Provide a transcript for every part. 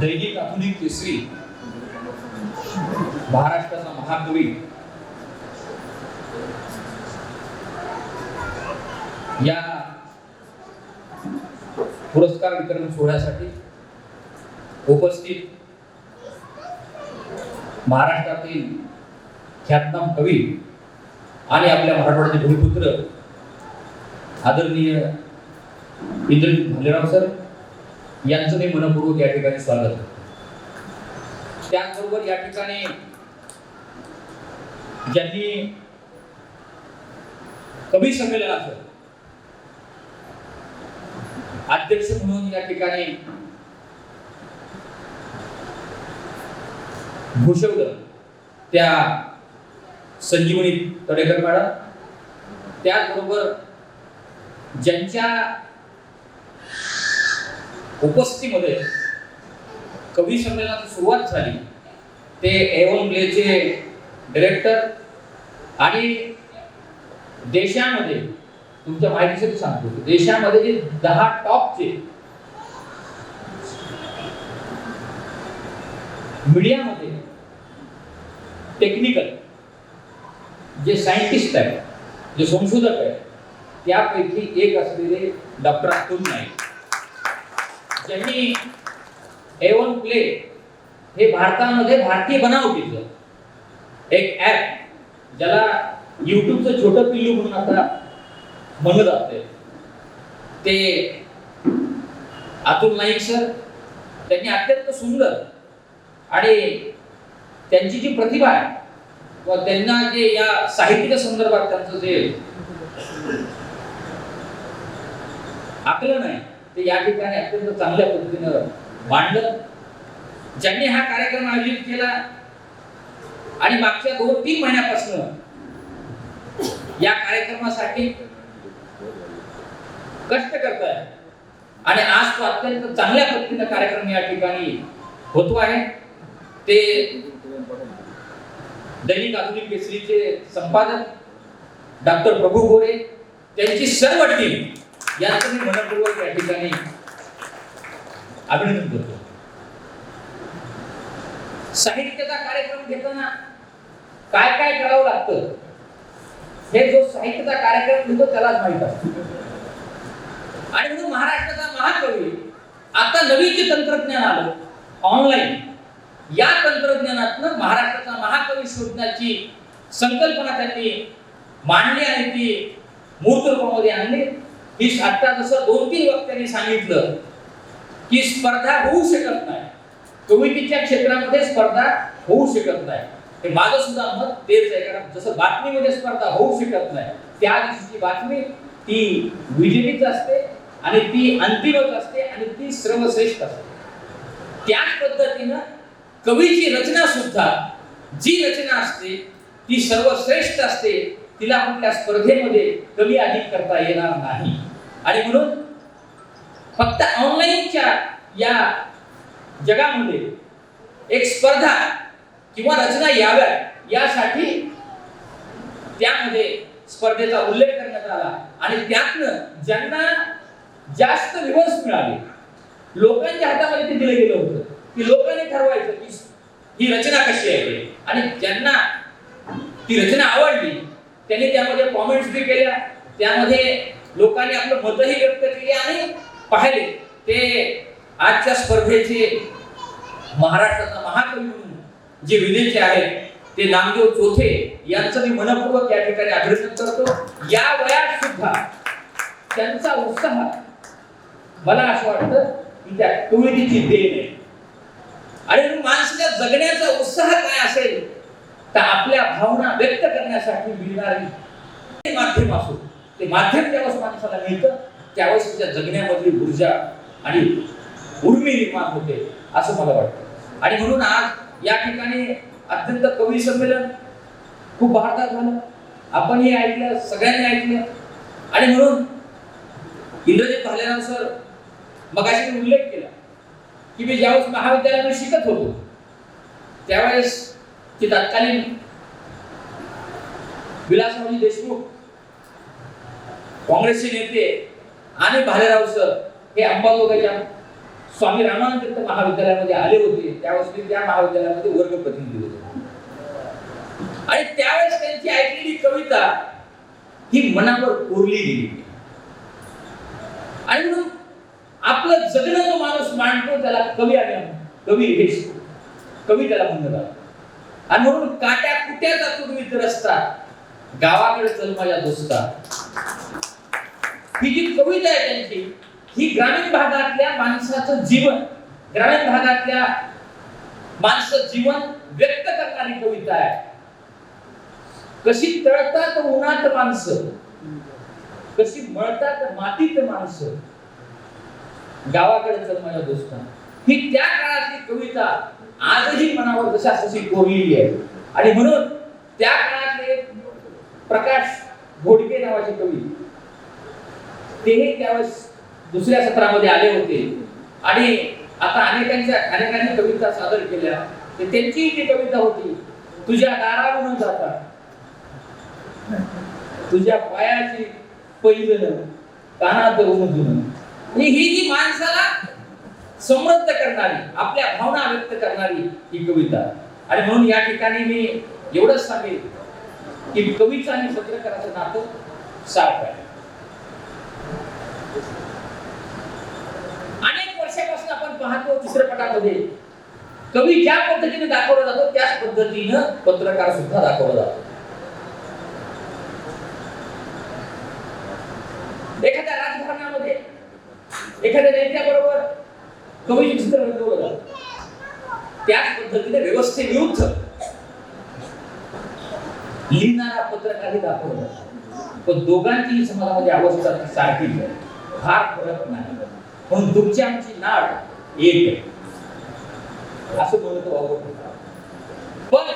दैनिक आधुनिक केसरी महाराष्ट्राचा महाकवी या पुरस्कार वितरण सोहळ्यासाठी उपस्थित महाराष्ट्रातील ख्यातनाम कवी आणि आपल्या मराठवाड्याचे भूमिपुत्र आदरणीय इंद्रजित भालेराव सर यांचं मी मनपूर्वक या ठिकाणी स्वागत त्याचबरोबर या ठिकाणी ज्यांनी कवी संमेलनाचं अध्यक्ष म्हणून या ठिकाणी भूषवलं त्या संजीवनी तडेकर मॅडम. त्याचबरोबर ज्यांच्या उपस्थितीमध्ये कवी संमेलनाची सुरुवात झाली. ते एवन प्लेचे डिरेक्टर आणि देशामध्ये तुमच्या माहितीसाठी सांगतो देशामध्ये जे दहा टॉपचे मीडियामध्ये टेक्निकल जे सायंटिस्ट आहेत जे संशोधक आहेत त्यापैकी एक असलेले डॉक्टर अतुल नाईक. ज्यांनी एवन प्ले हे भारतामध्ये भारतीय बनावटीचं एक ॲप ज्याला युट्यूबचं छोटं पिल्लू म्हणून आता म्हणत असते ते अतुल नाईक सर त्यांनी अत्यंत सुंदर आणि त्यांची जी प्रतिभा आहे व त्यांना जे या साहित्य संदर्भात त्यांचं जे आकलन आहे ते या ठिकाणी अत्यंत चांगल्या पद्धतीनं मांडलं. ज्यांनी हा कार्यक्रम आयोजित केला आणि मागच्या दोन तीन महिन्यापासून या कार्यक्रमासाठी कष्ट करत आहे आणि आज तो अत्यंत चांगल्या पद्धतीनं कार्यक्रम या ठिकाणी होतो आहे. ते दैनिक आधुनिक केसरीचे संपादक डॉक्टर प्रभू गोरे त्यांची सर्व टीम यांचं मी मनपूर्वक या ठिकाणी अभिनंदन करतो. साहित्याचा कार्यक्रम घेताना काय काय करावं लागतं? हे जो साहित्याचा कार्यक्रम घेतो त्यालाच माहीत असतो. आणि म्हणून महाराष्ट्राचा महाकवी आता नवीन जे तंत्रज्ञान आलं ऑनलाईन या तंत्रज्ञानातनं महाराष्ट्राचा महाकवी शोधण्याची संकल्पना त्यांनी मांडली आणि ती मूर्त रूपामध्ये आणली. ही आता जसं दोन तीन वक्त्यांनी सांगितलं की स्पर्धा होऊ शकत नाही. कवितेच्या क्षेत्रामध्ये स्पर्धा होऊ शकत नाही. हे माझं सुद्धा मत तेच आहे. कारण जसं बातमीमध्ये स्पर्धा होऊ शकत नाही त्या दिवशीची बातमी ती विजेतीच असते आणि ती अंतिमच असते आणि ती सर्वश्रेष्ठ असते. त्याच पद्धतीनं कवीची रचना सुद्धा जी रचना असते ती सर्वश्रेष्ठ असते तिला कुठल्या स्पर्धेमध्ये कमी अधिक करता येणार नाही. आणि म्हणून फक्त ऑनलाईनच्या या जगामध्ये एक स्पर्धा किंवा रचना याव्या यासाठी त्यामध्ये स्पर्धेचा उल्लेख करण्यात आला. आणि त्यातनं ज्यांना जास्त रिव्हर्स मिळाले लोकांच्या हातामध्ये ते दिलं गेलं होतं. की लोकांनी ठरवायचं की ही रचना कशी आहे आणि ज्यांना ती रचना आवडली त्यांनी त्यामध्ये कॉमेंट्स बी केल्या त्यामध्ये लोकांनी आपलं मतही व्यक्त केले आणि पाहिले. ते आजच्या स्पर्धेचे महाराष्ट्राचा महाकवी म्हणून जे विजेचे आहेत ते नामदेव चोथे यांचं मी मनपूर्वक या ठिकाणी अभिनंदन करतो. या वयात सुद्धा त्यांचा उत्साह मला असं वाटतं की त्या कवितेची देण आहे. आणि माणसाच्या जगण्याचा उत्साह काय असेल तर आपल्या भावना व्यक्त करण्यासाठी मिळणारी ते माध्यम असो ते माध्यम ज्यावेळेस माणसाला मिळतं त्यावेळेस त्याच्या जगण्यामधली ऊर्जा आणि उर्मी निर्माण होते असं मला वाटतं. आणि म्हणून आज या ठिकाणी अत्यंत कवी संमेलन खूप भारतात झालं. आपण हे ऐकलं सगळ्यांनी ऐकलं. आणि म्हणून इंद्रजित भालेराव सर मगाशी मी उल्लेख केला की मी ज्यावेळेस महाविद्यालयामध्ये शिकत होतो त्यावेळेस ते तत्कालीन विलासरावजी देशमुख काँग्रेसचे नेते आणि भालेराव सर हे अंबाजोगाईच्या स्वामी रामानंद तीर्थ महाविद्यालयामध्ये आले होते. त्यावेळेस मी त्या महाविद्यालयामध्ये वर्ग प्रतिनिधी होते. आणि त्यावेळेस त्यांची ऐकलेली कविता ही मनावर कोरली गेली. आणि म्हणून आपलं जगणं जो माणूस मांडतो त्याला कवी आणि कवी हे कवी त्याला म्हणतात. आणि म्हणून काट्या कुट्याचा तुम्ही तर असता गावाकडे चल माझ्या दोस्ता. ही जी कविता आहे त्यांची ही ग्रामीण भागातल्या माणसाचं जीवन ग्रामीण भागातल्या माणसं जीवन व्यक्त करणारी कविता आहे. कशी तळतात उन्हात माणसं कशी मळतात मातीत माणसं गावाकडे चल माझ्या ही त्या काळातली कविता आजही मनावर जशा तशी कोरलेली आहे. आणि म्हणून त्या काळातले प्रकाश घोडके नावाचे कवी तेही त्यावेळेस दुसऱ्या सत्रामध्ये आले होते. आणि आता अनेकांच्या अनेकांनी कविता सादर केल्या. तर त्यांची जी कविता होती तुझ्या दारावरून जाता तुझ्या पायाची पहिलं कानात उमजून. आणि ही जी माणसाला समृद्ध करणारी आपल्या भावना व्यक्त करणारी ही कविता. आणि म्हणून या ठिकाणी मी एवढंच सांगेन की कवीचं आणि पत्रकाराचं नातं सारखं आहे अनेक पाहतो तिसऱ्या पटामध्ये. चित्रपटामध्ये कवी ज्या पद्धतीने दाखवला जातो त्याच पद्धतीनं पत्रकार सुद्धा दाखवला जातो. एखाद्या राजघराण्यामध्ये एखाद्या नेत्याबरोबर कवीचे चित्र रंगवलं जात. त्याच पद्धतीने व्यवस्थेविरुद्ध लिहिणारा पत्रकारही दाखवला जातो. पण दोघांचीही समाजामध्ये अवस्था सारखीच आहे फार फरक नाही. म्हणून तुमची आमची नाड एक असं बोलत वावरत पण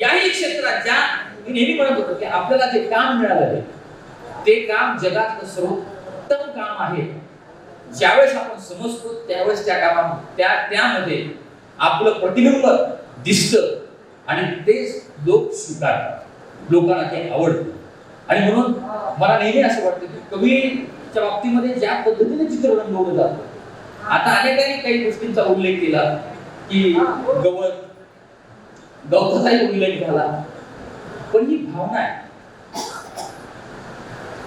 याही क्षेत्रात ज्या मी नेहमी म्हणत होतो की आपल्याला जे काम मिळालं ते काम जगातलं सर्वोत्तम काम आहे. ज्यावेळेस आपण समजतो त्यावेळेस त्या कामा त्या त्यामध्ये आपलं प्रतिबिंब दिसतं आणि तेच लोक स्वीकारतात. लोकांना ते आवडतं. आणि म्हणून मला नेहमी असं वाटतं की कवीच्या बाबतीमध्ये ज्या पद्धतीने चित्र रंगवलं जातं आता अनेकांनी काही गोष्टींचा उल्लेख केला की गवत गवताचाही उल्लेख झाला. पण ही भावना आहे.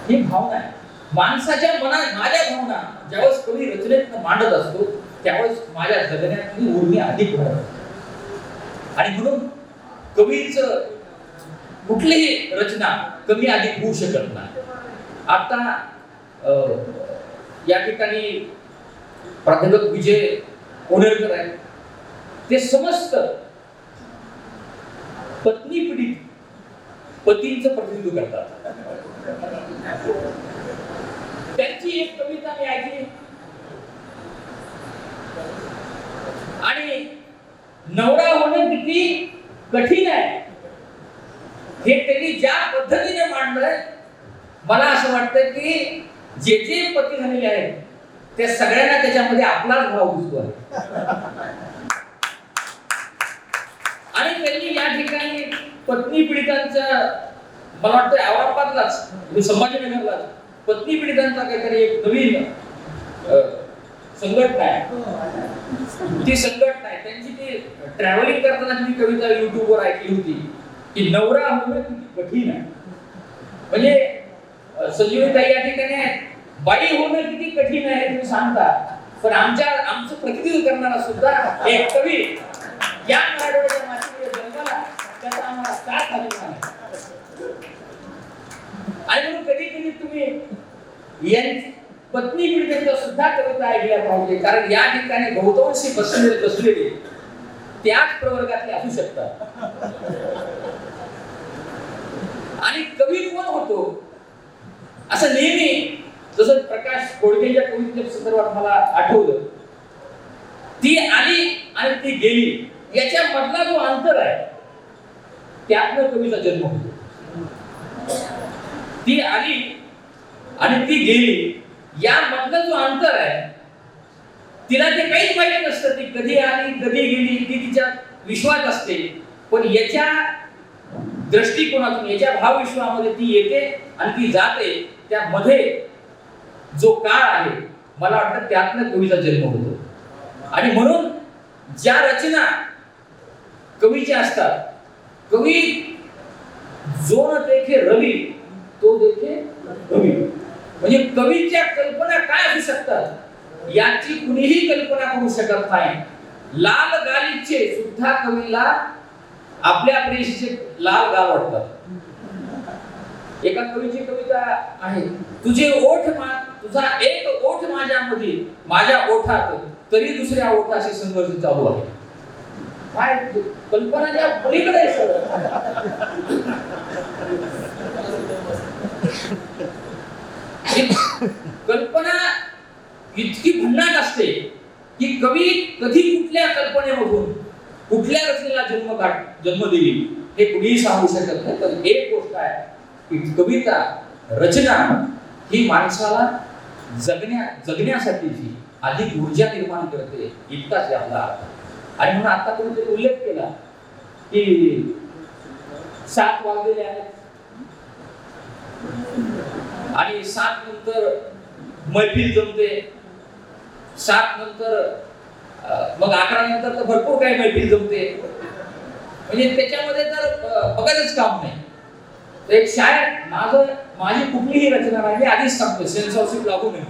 ही भावना आहे. माणसाच्या मनात माझ्या भावना ज्यावेळेस कवी रचनेत मांडत असतो त्यावेळेस माझ्या जगण्यातली उर्मी अधिक असते. आणि म्हणून कवीच कुठलीही रचना कमी अधिक होऊ शकत नाही. आता या ठिकाणी प्राध्यापक विजय कोनेरकर आहेत. ते समस्त पत्नी पीडित पतींचं प्रतिनिधित्व करतात. त्यांची एक कविता मी ऐकली. आणि नवरा होणं किती कठीण आहे हे त्यांनी ज्या पद्धतीने मांडलंय मला असं वाटतं की जे जे पती झालेले आहेत त्या सगळ्यांना त्याच्यामध्ये आपलाच भाव दिसतो आणि त्यांनी या ठिकाणी पत्नी पीडितांचं मला वाटतं औरंगाबादलाच म्हणजे संभाजीनगरलाच पत्नी पीडितांचा काहीतरी एक नवीन संघटना आहे. ती संघटना आहे. त्यांची ती ट्रॅव्हलिंग करताना मी कविता युट्यूबवर ऐकली होती की नवरा होणं किती कठीण आहे. म्हणजे संजीवताई या ठिकाणी आहेत. बाई होणं किती कठीण आहे तुम्ही सांगता. पण आमच्या आमचं प्रतिनिधित्व करणारा सुद्धा एक कवी या मराठवाड्याच्या मातीमध्ये जन्माला त्याचा आम्हाला साथ झालेला आणि म्हणून कधी कधी तुम्ही यांची पत्नी पीडितांच्या सुद्धा कविता ऐकल्या पाहिजे कारण या ठिकाणी बहुतांशी बसलेले बसलेले त्याच प्रवर्गातले असू शकतात. आणि कवी कोण होतो. असं नेहमी जसं प्रकाश कोडकेच्या कवितेच्या संदर्भात मला आठवलं ती आली आणि ती गेली. याच्या मधला जो अंतर आहे त्यातनं कवीचा जन्म होतो. ती आली आणि ती गेली. या मधलं जो अंतर आहे तिला ते काहीच माहिती नसतं ती कधी आली कधी गेली ती तिच्या विश्वात असते. पण याच्या दृष्टिकोनातून याच्या भावविश्वामध्ये ती येते आणि ती जाते. त्यामध्ये जो काळ आहे मला वाटतं त्यातनं कवीचा जन्म होतो. आणि म्हणून ज्या रचना कवीच्या असतात कवी जो न देखे रवी तो देखे कवी म्हणजे कवीच्या कल्पना काय असू शकतात याची कुणीही कल्पना करू शकत नाही. लाल गालीचे सुद्धा कवीला आपल्या प्रेषेचे लाल गाल वाटतात. एका कवीची कविता आहे तुझे ओठ मा- तुझा एक ओठ माझ्यामध्ये माझ्या ओठात तरी दुसऱ्या ओठाशी संघर्ष चालू आहे. काय कल्पना ज्या पलीकडे सर कल्पना इतकी भन्नाट असते की कवी कधी कुठल्या कल्पनेमधून कुठल्या रचनेला जन्म काढ जन्म दिली हे कुणीही सांगू शकत नाही. तर एक गोष्ट आहे की कविता रचना ही माणसाला जगण्या जगण्यासाठीची अधिक ऊर्जा निर्माण करते इतकाच आपला अर्थ. आणि म्हणून आता तुम्ही उल्लेख केला की सात वाजलेले आहेत. आणि सात नंतर मैफिल जमते. सात नंतर मग अकरा नंतर तर भरपूर काही मैफिल जमते. म्हणजे त्याच्यामध्ये तर बघायच काम नाही. एक शायर माझं माझी कुठलीही रचना नाही मी आधीच सांगतो सेन्सॉरशिप लागू नये.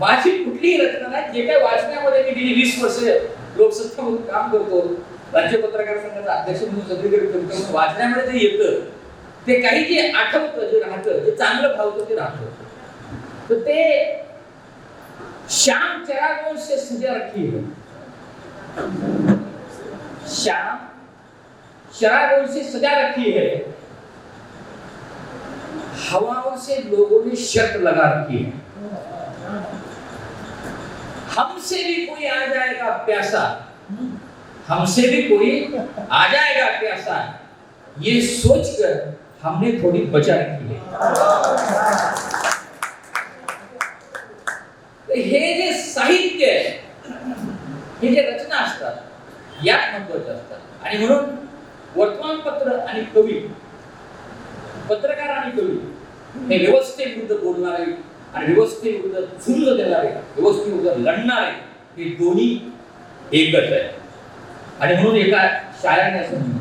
माझी कुठलीही रचना नाही जे काही वाचण्यामध्ये मी गेली वीस वर्ष लोकसत्ता म्हणून काम करतो राज्य पत्रकार संघाचा अध्यक्ष म्हणून सगळीकडे करतो वाचण्यामध्ये जे येतं ते काही जे आठवतं जे राहतं जे चांगलं भावतं ते राहतं. तर ते श्याम चरागों से सजा रखी है श्याम चरागों से सजा रखी है हवाओं से लोगों ने शर्त लगा रखी है। हमसे भी कोई आ जाएगा प्यासा। हमसे भी कोई आ जाएगा प्यासा। ये सोचकर हमने थोड़ी बचा रखी है। हे जे साहित्य, हे जे रचना असतात यात महत्वाच्या असतात आणि म्हणून वर्तमानपत्र आणि कवी पत्रकारांनी आणि हे व्यवस्थेविरुद्ध बोलणारे आणि व्यवस्थेविरुद्ध झुंज देणारे व्यवस्थेविरुद्ध आहे हे दोन्ही एकच आहे आणि म्हणून एका शाळेने असं म्हणलं.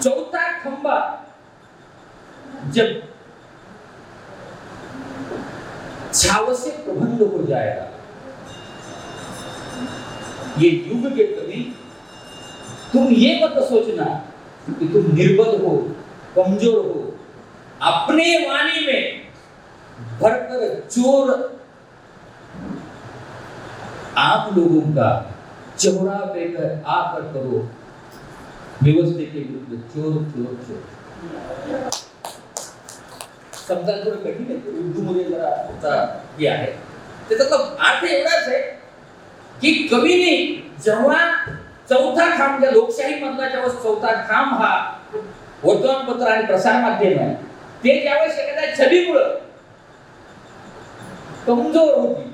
चौथा खंबा जब छाव से प्रबंध हो जाएगा ये युग के कभी तुम ये मत सोचना कि तुम निर्बल हो कमजोर हो। अपने वाणी में भरकर चोर आप लोगों का चौरा बेकर आकर करो। व्यवस्थे के विरुद्ध चोर चोर चोर। समजा थोडं कठीण आहे उर्दू मध्ये जरा होता हे आहे। त्याचा अर्थ एवढाच आहे की कवीने जेव्हा चौथा खांब ज्या लोकशाही मधला ज्यावेळेस चौथा खांब हा वर्तमानपत्र आणि प्रसार माध्यम आहे. ते ज्यावेळेस एखाद्या छबीमुळं कमजोर होती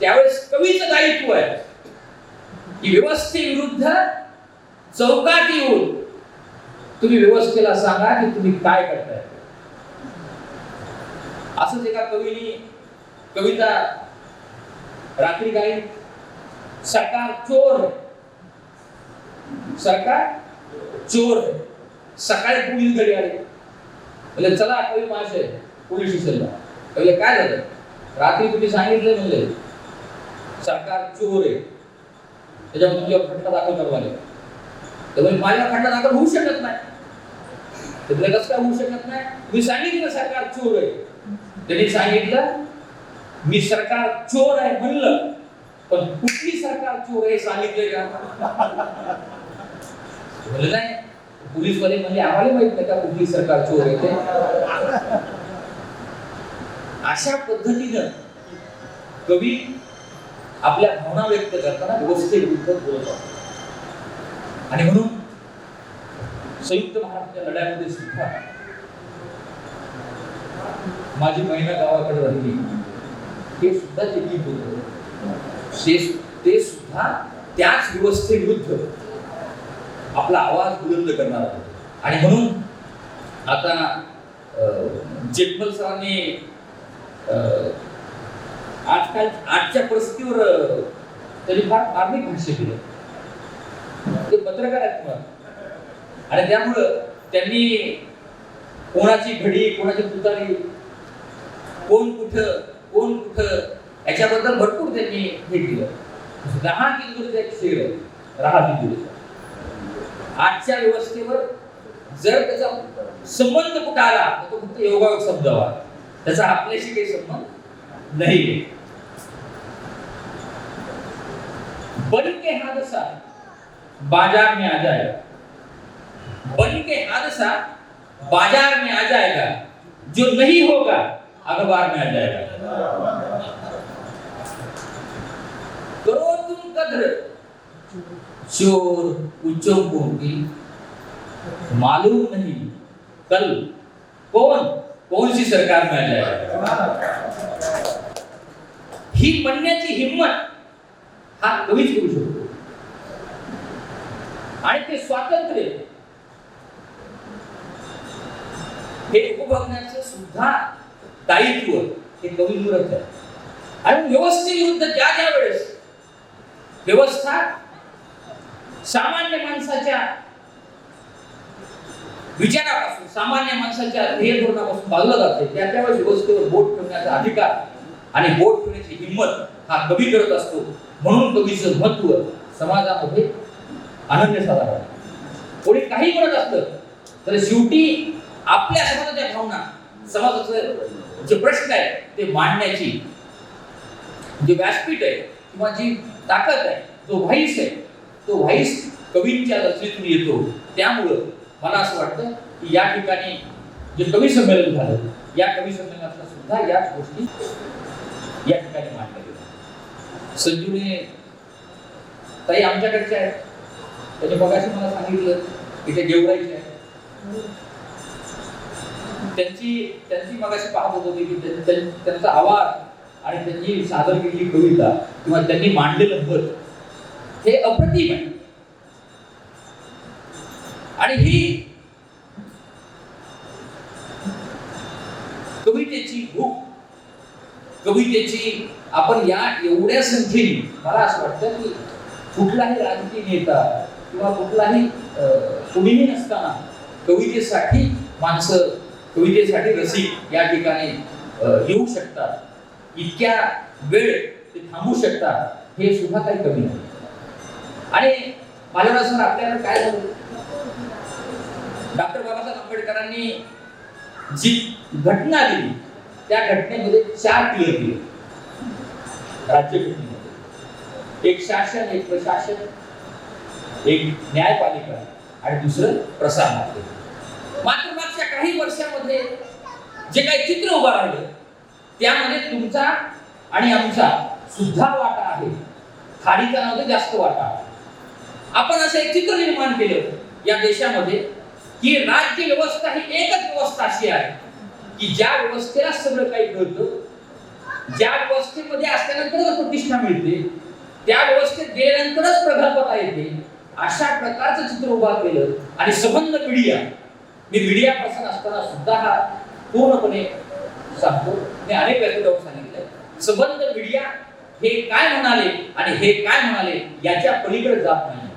त्यावेळेस कवीचं दायित्व आहे की व्यवस्थेविरुद्ध चौकात येऊन तुम्ही व्यवस्थेला सांगा की तुम्ही काय करताय. असंच एका कवीने कविता रात्री गाई सरकार चोर सरकार चोर है सकाळी पोलीस घरी आले. म्हणजे चला कवी माझे पोलीस स्टेशनला. पहिले काय झालं? रात्री तुम्ही सांगितलं म्हणजे सरकार चोर आहे. त्याच्यामुळे तुमच्यावर खटला दाखल करावा लागेल. त्यामुळे माझ्या खटला दाखल होऊ शकत नाही. तिथलं कसं काय होऊ शकत नाही? तुम्ही सांगितलं सरकार चोर आहे. त्यांनी सांगितलं मी सरकार चोर आहे म्हणलं. पण कुठली सरकार चोर आहे सांगितले का? म्हणलं नाही. पोलीस वाले म्हणजे आम्हाला माहीत नाही का कुठली सरकार चोर आहे ते? अशा पद्धतीनं कवी आपल्या भावना व्यक्त करताना व्यवस्थेविरुद्ध बोलत असतो आणि म्हणून संयुक्त महाराष्ट्र लढ्यामध्ये सुद्धा माझी महिना गावाकडे राहिली. हे सुद्धा ते गीत ते ते सुद्धा त्याच व्यवस्थेविरुद्ध आपला आवाज बुलंद करणार आहोत आणि म्हणून आता अं, जेठमल सरांनी आजकाल आजच्या परिस्थितीवर त्यांनी फार मार्मिक भाष्य केलं. ते पत्रकार आहेत मग. आणि त्यामुळं त्यांनी कोणाची घडी कोणाची पुतारी कोण कुठं कोण कुठं याच्याबद्दल भरपूर त्यांनी हे केलं दहा किलोमीटरचं एक शेर आहे. दहा आजच्या व्यवस्थेवर जर त्याचा संबंध कुठं आला तर तो फक्त योगायोग शब्द हवा त्याचा आपल्याशी काही संबंध नाही बन के हादसा बाजार में आ जाएगा. बन के हादसा बाजार में आ जाएगा. जो नहीं होगा अखबार में आ जाएगा करो तुम कद्र। चोर उच्चों की मालूम नहीं कल कौन कौन सी सरकार में आ ही म्हणण्याची हिंमत हा कवीच करू शकतो। आणि ते स्वातंत्र्य हे उपभोगण्याचं सुद्धा दायित्व हे कवींवरच आहे. आणि व्यवस्थेविरुद्ध ज्या ज्या वेळेस व्यवस्था सामान्य माणसाच्या विचारापासून सामान्य माणसाच्या ध्येय धोरणापासून बाजूला जाते. त्या त्यावेळेस व्यवस्थेवर बोट ठेवण्याचा अधिकार आणि बोट ठेवण्याची हिंमत हा कवी करत असतो. म्हणून कवीचं महत्त्व समाजामध्ये अनन्यसाधारण. साधारण कोणी काही म्हणत असतं तर शेवटी आपल्या समाजाच्या भावना समाजाचं जे प्रश्न आहे ते मांडण्याची जे व्यासपीठ आहे किंवा जी ताकद आहे जो व्हाईस आहे तो व्हाईस कवींच्या रचनेतून येतो. त्यामुळं मला असं वाटतं की या ठिकाणी जे कवी संमेलन झालं या कवी संमेलनातला सुद्धा याच गोष्टी या ठिकाणी मांडल्या गेल्या. संजूने ताई आमच्याकडच्या आहेत. त्याने बघाशी मला सांगितलं की ते गेवरायचे आहेत. त्यांची त्यांची मगाशी पाहत होतो की त्यांचा आवाज आणि त्यांनी सादर केलेली कविता किंवा त्यांनी मांडलेलं मत हे अप्रतिम आहे. आणि ही कवितेची भूक कवितेची आपण या एवढ्या संख्येने मला असं वाटतं की कुठलाही राजकीय नेता किंवा कुठलाही अं, कोणीही नसताना कवितेसाठी माणसं कवितेसाठी रसिक या ठिकाणी येऊ शकतात. इतक्या वेळ ते थांबू शकतात हे सुद्धा काही कमी नाही. आणि माझ्यापासून आपल्याला काय झालं? डॉक्टर बाबासाहेब आंबेडकरांनी जी घटना दिली त्या घटनेमध्ये चार पिलर दिले राज्यघटनेमध्ये. एक शासन एक प्रशासन एक न्यायपालिका आणि दुसरं प्रसार मात्र मागच्या काही वर्षामध्ये जे काही चित्र उभं राहिलं त्यामध्ये तुमचा आणि आमचा सुद्धा वाटा आहे. खाडीचा नव्हतं जास्त वाटा. आपण असं एक चित्र निर्माण केलं या देशामध्ये की राज्य व्यवस्था ही एकच व्यवस्था अशी आहे की ज्या व्यवस्थेला सगळं काही कळतं ज्या व्यवस्थेमध्ये असल्यानंतरच प्रतिष्ठा मिळते त्या व्यवस्थेत गेल्यानंतरच प्रगल्भता येते अशा प्रकारचं चित्र उभा केलं आणि संबंध मीडिया. मी मीडिया पर्सन असताना सुद्धा हा पूर्णपणे सांगतो. मी अनेक व्यक्तीला सांगितलं. सबंध मीडिया हे काय म्हणाले आणि हे काय म्हणाले याच्या पलीकडे जात नाही.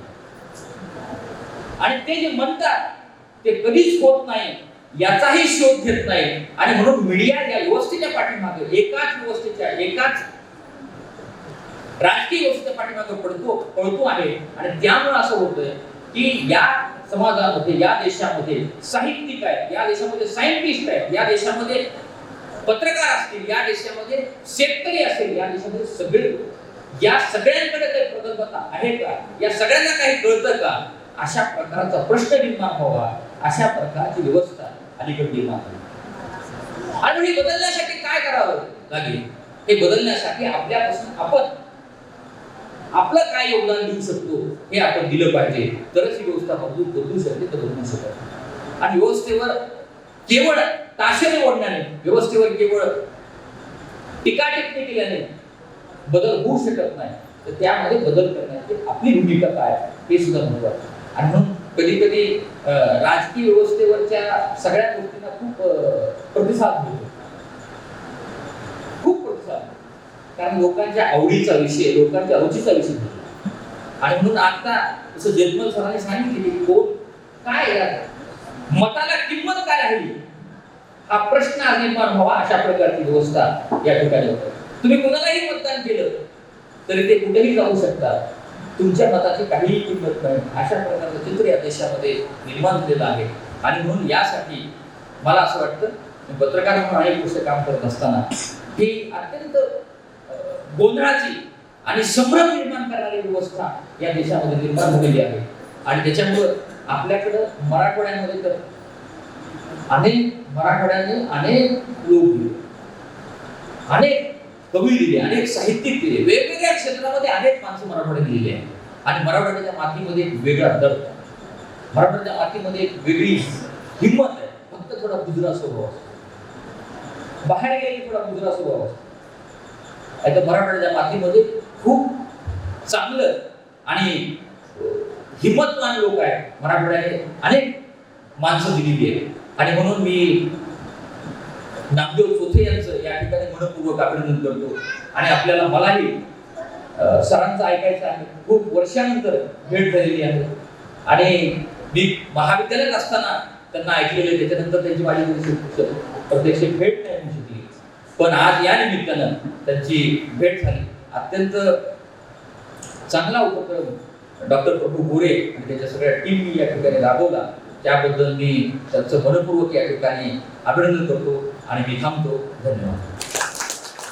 आणि ते जे म्हणतात ते कधीच होत नाही याचाही शोध घेत नाही. आणि म्हणून मीडिया या व्यवस्थेच्या पाठीमागे एकाच व्यवस्थेच्या एकाच राजकीय व्यवस्थेच्या पाठीमागे पडतो पळतो आहे. आणि त्यामुळे असं होतंय की या समाजामध्ये या देशामध्ये साहित्यिक आहेत या देशामध्ये सायंटिस्ट आहेत या देशामध्ये पत्रकार असतील या देशामध्ये शेतकरी असेल या देशामध्ये सगळे या सगळ्यांकडे काही प्रगल्भता आहे का? या सगळ्यांना काही कळतं का? अशा प्रकारचा प्रश्न निर्माण व्हावा. अशा प्रकारची व्यवस्था अलीकडे निर्माण झाली आणि हे बदलण्यासाठी काय करावं लागेल? हे बदलण्यासाठी आपल्यापासून आपण आपलं काय योगदान देऊ शकतो हे आपण दिलं पाहिजे. तरच ही व्यवस्था बदलू बदलू शकते तर बदलू शकत आणि व्यवस्थेवर केवळ ताशेने ओढण्याने व्यवस्थेवर केवळ टीका केल्याने बदल होऊ शकत नाही. तर त्यामध्ये बदल करण्याची आपली भूमिका काय हे सुद्धा महत्वाचं आणि म्हणून कधी कधी राजकीय व्यवस्थेवरच्या सगळ्या गोष्टींना खूप प्रतिसाद मिळतो. खूप प्रतिसाद कारण लोकांच्या आवडीचा विषय लोकांच्या रुचीचा विषय आणि म्हणून आता जसं जन्मल सरांनी सांगितले की कोण काय आहे? मताला किंमत काय राहिली हा प्रश्न आज निर्माण व्हावा अशा प्रकारची व्यवस्था या ठिकाणी होते. तुम्ही कुणालाही मतदान केलं तरी ते कुठेही जाऊ शकतात तुमच्या मताची काहीही किंमत नाही. अशा प्रकारचं चित्र या देशामध्ये निर्माण झालेलं आहे. आणि म्हणून यासाठी मला असं वाटतं पत्रकार म्हणून अनेक गोष्ट काम करत असताना ही अत्यंत गोंधळाची आणि संभ्रम निर्माण करणारी व्यवस्था या देशामध्ये निर्माण झालेली आहे. आणि त्याच्यामुळं आपल्याकडं मराठवाड्यामध्ये तर अनेक मराठवाड्याने अनेक लोक दिले अनेक कवी दिले अनेक साहित्यिक दिले वेगवेगळ्या क्षेत्रामध्ये अनेक माणसं मराठवाड्यात दिलेली आहे आणि मराठवाड्याच्या मातीमध्ये एक वेगळा दर्द मराठवाड्याच्या मातीमध्ये एक वेगळी हिंमत आहे. फक्त थोडा गुजरा स्वभाव असतो. बाहेर गेली थोडा गुजरा स्वभाव असतो. आता मराठवाड्याच्या मातीमध्ये खूप चांगलं आणि हिंमतवान लोक आहेत. मराठवाड्याने अनेक माणसं दिलेली आहेत. आणि म्हणून मी नामदेव चोथे यांचं या ठिकाणी मनपूर्वक अभिनंदन करतो. आणि आपल्याला मलाही सरांचं ऐकायचं आहे. खूप वर्षानंतर भेट झालेली आहे. आणि मी महाविद्यालयात असताना त्यांना ऐकलेले त्याच्यानंतर त्यांची माझी प्रत्यक्ष भेट नाही होऊ शकली. पण आज या निमित्तानं त्यांची भेट झाली. अत्यंत चांगला उपक्रम डॉक्टर प्रभू गोरे आणि त्याच्या सगळ्या टीमनी या ठिकाणी राबवला. त्याबद्दल मी त्यांचं मनपूर्वक या ठिकाणी अभिनंदन करतो आणि मी थांबतो. धन्यवाद.